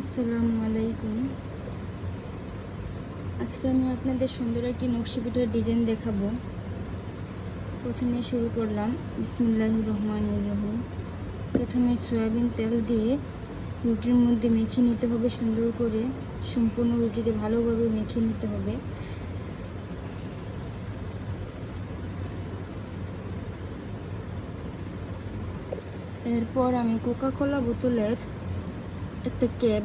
আসসালামু আলাইকুম। আজকে আমি আপনাদের সুন্দর একটি নকশি পিঠার ডিজাইন দেখাবো। প্রথমে শুরু করলাম। বিসমুল্লাহ রহমান রহিম। প্রথমে সয়াবিন তেল দিয়ে রুটির মধ্যে মেখে নিতে হবে সুন্দর করে। সম্পূর্ণ রুটিতে ভালোভাবে মেখে নিতে হবে। এরপর আমি কোকা কোলা বোতলের একটা ক্যাপ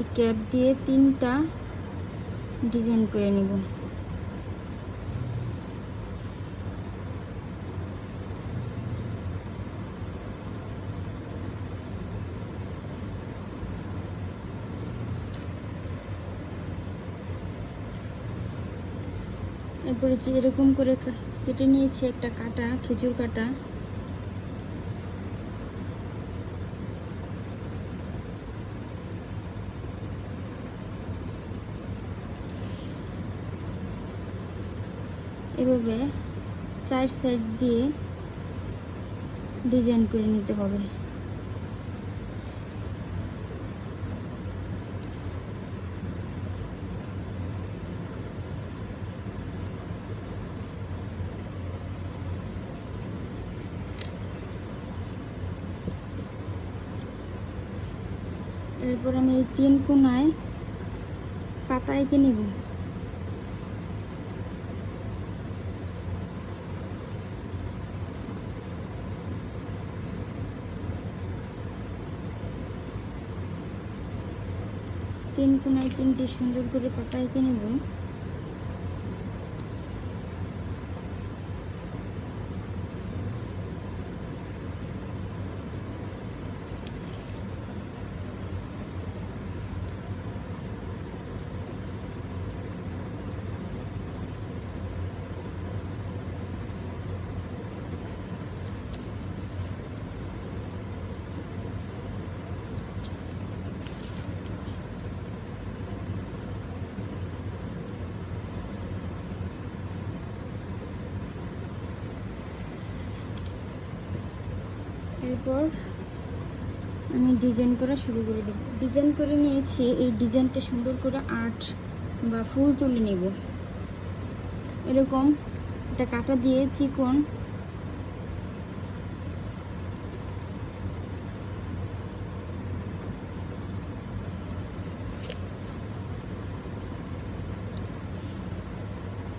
এই ক্যাপ দিয়ে তিনটা ডিজাইন করে নিব। এরপরে যে এরকম করে কেটে নিয়েছি একটা কাটা, খেজুর কাটা। এভাবে চার সাইড দিয়ে ডিজাইন করে নিতে হবে। এরপর আমি এই তিন কোনায় পাতা এঁকে নিব। তিন কোনায় তিনটি সুন্দর করে পাতা এঁকে নেব। এরপর আমি ডিজাইন করা শুরু করে দেব। ডিজাইন করে নিয়েছি, এই ডিজাইনটা সুন্দর করে আর্ট বা ফুল তুলে নেব। এরকম একটা কাটা দিয়ে চিকন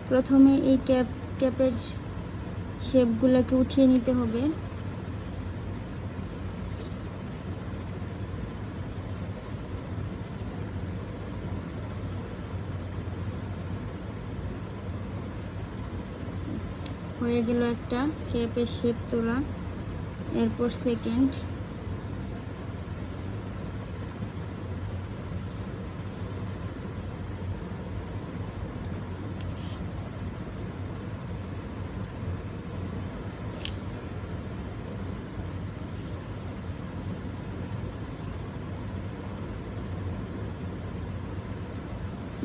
প্রথমে এই ক্যাপ ক্যাপের শেপগুলোকে উঠিয়ে নিতে হবে। হয়ে গেল একটা ক্যাপের শেপ তোলা। এরপর সেকেন্ড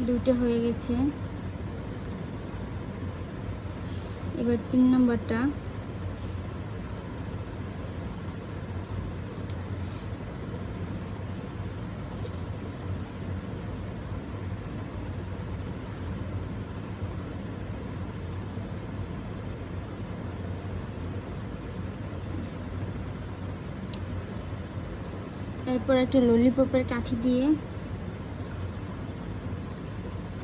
দুটো হয়ে গেছে। এবার তিন নাম্বারটা। এরপর একটা ললিপপের কাঠি দিয়ে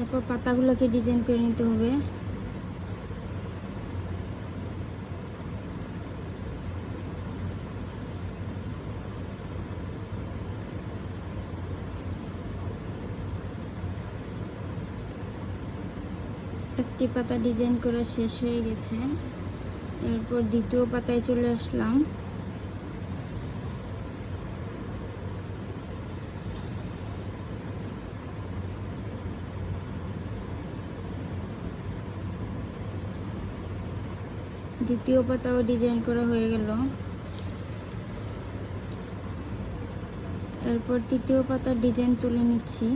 এরপর পাতাগুলোকে ডিজাইন করে নিতে হবে। একটি পাতা ডিজাইন করা শেষ হয়ে গেছে। এরপর দ্বিতীয় পাতায় চলে আসলাম। দ্বিতীয় পাতাও ডিজাইন করা হয়ে গেল। এরপর তৃতীয় পাতার ডিজাইন তুলে নিচ্ছি।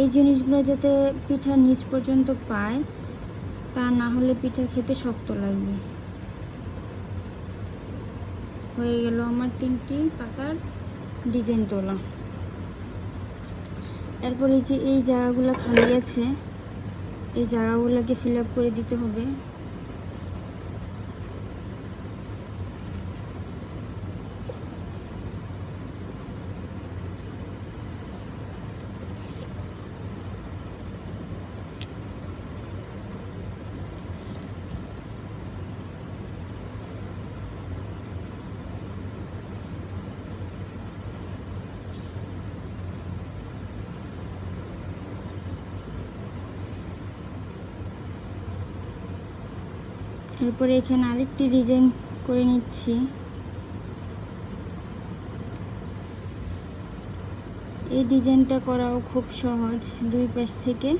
এই জিনিসগুলো যাতে পিঠা নিচ পর্যন্ত পায়, তা না হলে পিঠা খেতে শক্ত লাগবে। হয়ে গেল আমার তিনটি পাতার ডিজাইন তোলা। এরপর এই যে, এই জায়গাগুলো খালি আছে এই জায়গাগুলোকে ফিল আপ করে দিতে হবে। এরপরে এখানে আরেকটি ডিজাইন করে নিচ্ছি। এই ডিজাইনটা করাও খুব সহজ, দুই পাশ থেকে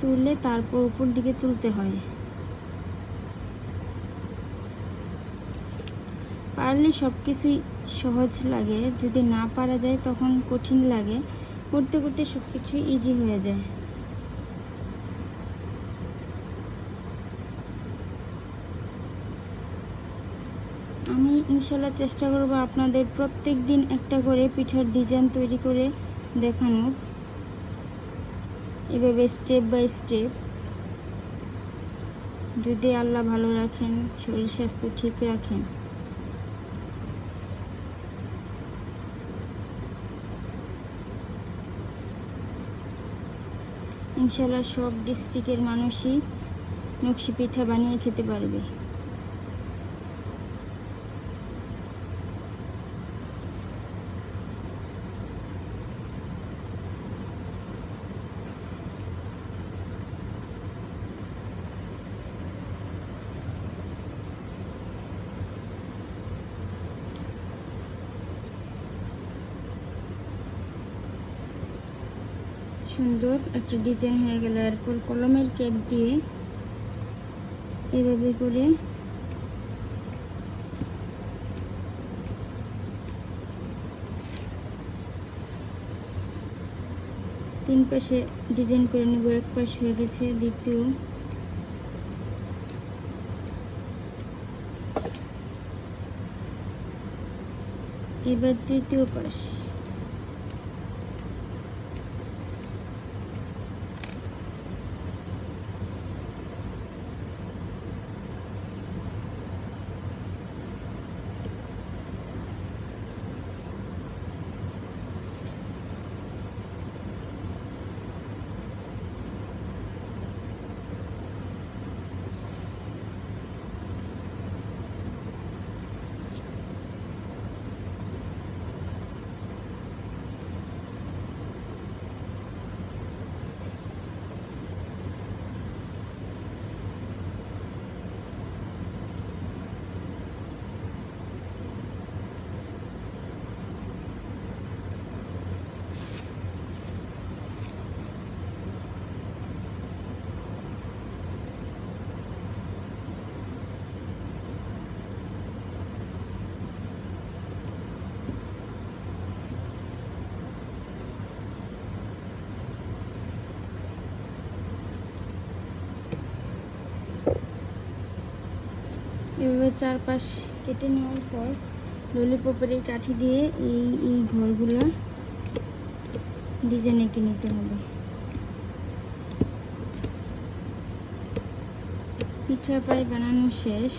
তুললে তারপর উপর দিকে তুলতে হয়। পারলে সব কিছুই সহজ লাগে, যদি না পারা যায় তখন কঠিন লাগে, করতে করতে সব কিছুই ইজি হয়ে যায়। আমি ইনশাল্লাহ চেষ্টা করব আপনাদের প্রত্যেক দিন একটা করে পিঠার ডিজাইন তৈরি করে দেখানোর। এভাবে স্টেপ বাই স্টেপ। যদি আল্লাহ ভালো রাখেন, শরীর স্বাস্থ্য ঠিক রাখেন। ইনশাল্লাহ সব ডিস্ট্রিক্টের মানুষই নকশি পিঠা বানিয়ে খেতে পারবে। সুন্দর একটা ডিজাইন হয়ে গেল। এরপর কলমের ক্যাপ দিয়ে এভাবে করে তিন পাশে ডিজাইন করে নেব। এক পাশ হয়ে গেছে, দ্বিতীয়। এবার তৃতীয় পাশ। এভাবে চারপাশ কেটে নেওয়ার পর ললিপপের এই কাঠি দিয়ে এই এই ঘরগুলো ডিজাইন এঁকে নিতে হবে। পিঠা পাই বানানো শেষ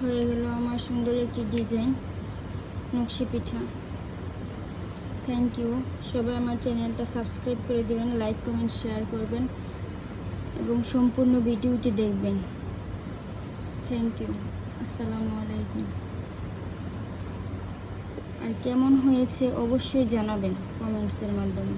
হয়ে গেল আমার সুন্দর একটি ডিজাইন নকশি পিঠা। থ্যাংক ইউ সবাই আমার চ্যানেলটা সাবস্ক্রাইব করে দেবেন, লাইক, কমেন্ট, শেয়ার করবেন এবং সম্পূর্ণ ভিডিওটি দেখবেন। থ্যাংক ইউ আসসালামু আলাইকুম। আর কেমন হয়েছে অবশ্যই জানাবেন কমেন্টসের মাধ্যমে।